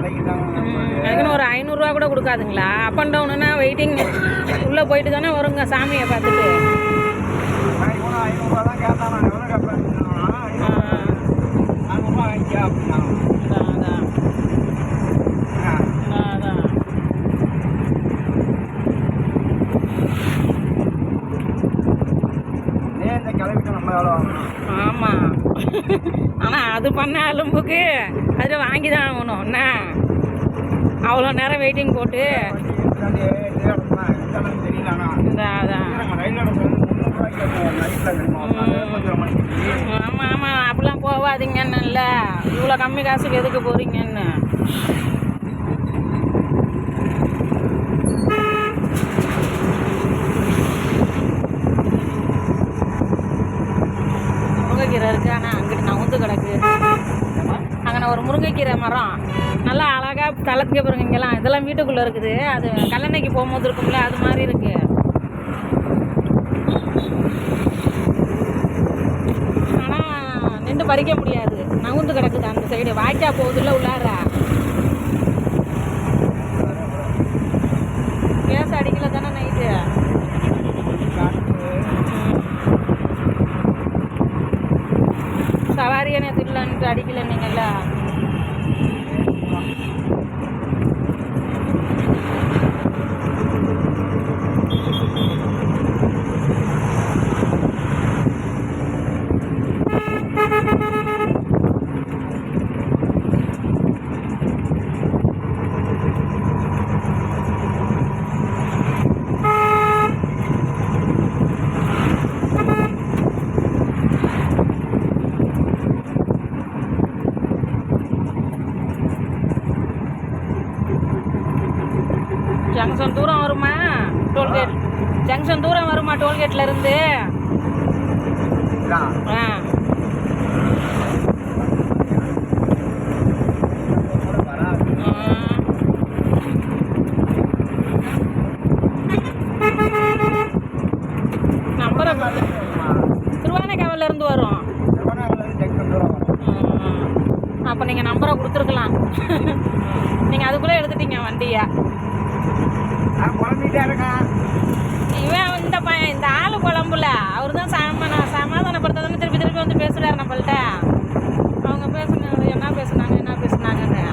அதுக்குன்னு ஒரு ஐநூறுரூவா கூட கொடுக்காதுங்களா? அப் அண்ட் டவுனுன்னா வெயிட்டிங் உள்ளே போயிட்டு தானே வருங்க சாமியை பார்த்துட்டு. ஐநூறுரூவா தான் கேட்டான் நான் எவ்வளோ கேட்பேன் ஆ, ஐநூறுரூவா வாங்கிக்கா அப்படின்னா அதான், அதான். அதான், அதான். ஏன் இந்த கிளம்பிட்டு நம்ம எவ்வளோ வாங்கணும் ஆமாம் ஆனால் அது பண்ண அலும்புக்கு அதில் வாங்கி தான் ஆகணும். என்ன? அவ்வளோ நேரம் வெயிட்டிங் போட்டு. ஆமாம் ஆமாம் அப்படிலாம் போகாதீங்கன்னு இல்லை. இவ்வளோ கம்மி காசுக்கு எதுக்கு போகிறீங்கன்னு முருங்கைக்கீரை இருக்கு பூத்து கிடக்கு. அங்கே ஒரு முருங்கைக்கீரை மரம். நல்லா அழகாக தளர்த்துக்க பாருங்க இங்கெல்லாம். இதெல்லாம் வீட்டுக்குள்ளே இருக்குது. அது கல்லணைக்கு போகும்போது இருக்கும்ல அது மாதிரி இருக்குது ஆனால் நின்று பறிக்க முடியாது. நகுந்து கிடக்குது அந்த சைடு வாய்க்கா போகுதுல்ல உள்ளார கேஸ் அடிக்கல தானே நைட்டு சவாரியை அடிக்கல நீங்கள்ல ஜங்ஷன் தூரம் வருமா? டோல்கேட். ஜங்ஷன் தூரம் வருமா டோல்கேட்ல இருந்து? ஆ. திருவானைக்காவில இருந்து வரும். அப்போ நீங்கள் நம்பரை கொடுத்துருக்கலாம். நீங்கள் அதுக்குள்ளே எடுத்துட்டீங்க வண்டியை. இவன் இந்த பையன் இந்த ஆளு குழம்புல. அவர் தான் சம சமாதானப்படுத்தாதானே திருப்பி திருப்பி வந்து பேசுகிறார் நம்மள்ட்ட. அவங்க பேசுனது என்ன பேசுனாங்க என்ன பேசுனாங்கன்னு.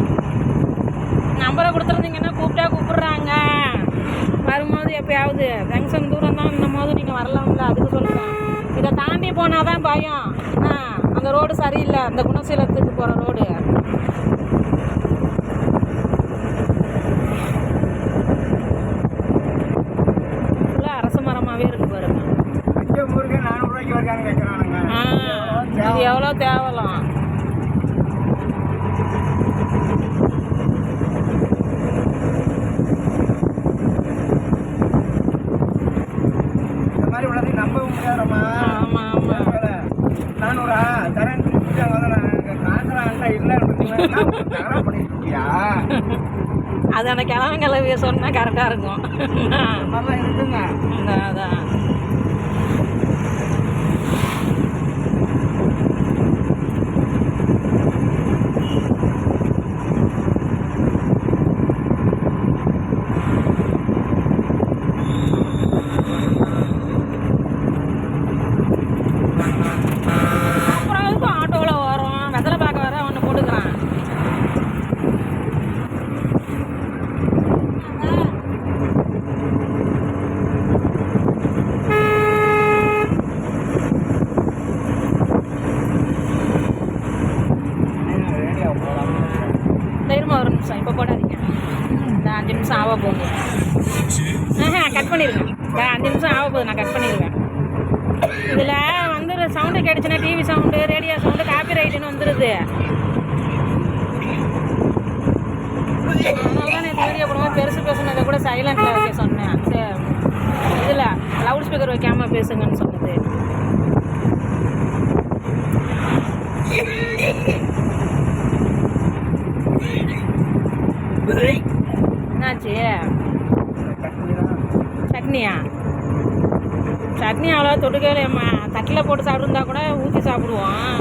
நம்பரை கொடுத்துருந்தீங்கன்னா கூப்பிட்டா கூப்பிடுறாங்க. வரும்போது எப்பயாவது ஜங்ஷன் தூரம் தான் இந்த போது நீங்கள் வரலாம்ல அதுக்கு சொல்லுங்கள் இதை தாண்டி போனால் தான் பயம். ஆ அந்த ரோடு சரியில்லை. அந்த குணசீலத்துக்கு போகிற ரோடு இது எவ்வளோ தேவலாம்? அது அந்த கிழமை கிளவிய சொன்னால் கரெக்டாக இருக்கும். அதான், அஞ்சு நிமிஷம் ஆக போகுது ஆஹா கட் பண்ணிடுவேன் அஞ்சு நிமிஷம் ஆக போகுது நான் கட் பண்ணிடுவேன் இதில் வந்து sound கேட்டுச்சுன்னா TV sound radio sound copy ரைட்டுன்னு வந்துடுது அதனால தான் நேற்று வீடியோ போடும்போது பெருசு பேசுனதை கூட சைலண்டில் வைக்க சொன்னேன் சரி இதில் லவுட் ஸ்பீக்கர் வைக்காமல் பேசுங்கன்னு சொன்னது என்னாச்சு? சட்னியா? சட்னி அவ்வளோ தொட்டுக்கலையம்மா தட்டில் போட்டு சாப்பிட்ருந்தா கூட ஊற்றி சாப்பிடுவோம்.